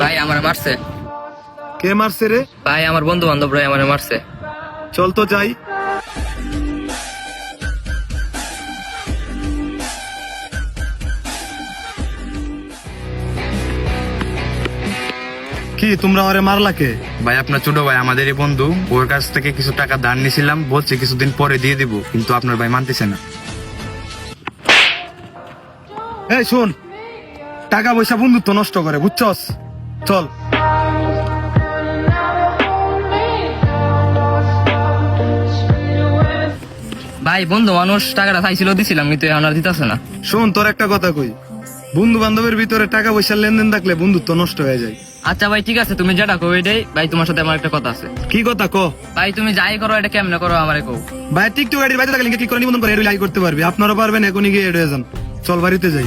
ভাই আমার মারছে। কে মারছে রে? ভাই আমার বন্ধু বান্ধবরা আমার মারছে। চল তো যাই। কি তোমরা ওরে মারলা কে? ভাই আপনার ছোট ভাই আমাদেরই বন্ধু। ওর কাছ থেকে কিছু টাকা ধার নিয়েছিলাম। বলছে কিছুদিন পরে দিয়ে দিব কিন্তু আপনার ভাই মানতেছে না। এই শোন টাকা পয়সা বন্ধুত্ব নষ্ট করে বুঝছস? চল। ভাই বন্ধু মানুষ টাকাটা চাইছিল দিছিলাম কিন্তু এখন আর দিতেছে না। শোন তোর একটা কথা কই। বন্ধু বান্ধবের ভিতরে টাকা পয়সার লেনদেন থাকলে বন্ধুত্ব নষ্ট হয়ে যায়। আচ্ছা ভাই ঠিক আছে তুমি যেটা কো এটাই। ভাই তোমার সাথে আমার একটা কথা আছে। কি কথা কো? ভাই তুমি যাই করো এটা কেমনে করো আমারে কো ভাই ঠিক তো গাড়ি বাইরে থাকলে কি করে নিবন্ধন করে এডুলাই করতে পারবে। আপনারা পারবেন এখনই গিয়ে এড়িয়ে যান। চল বাড়িতে যাই।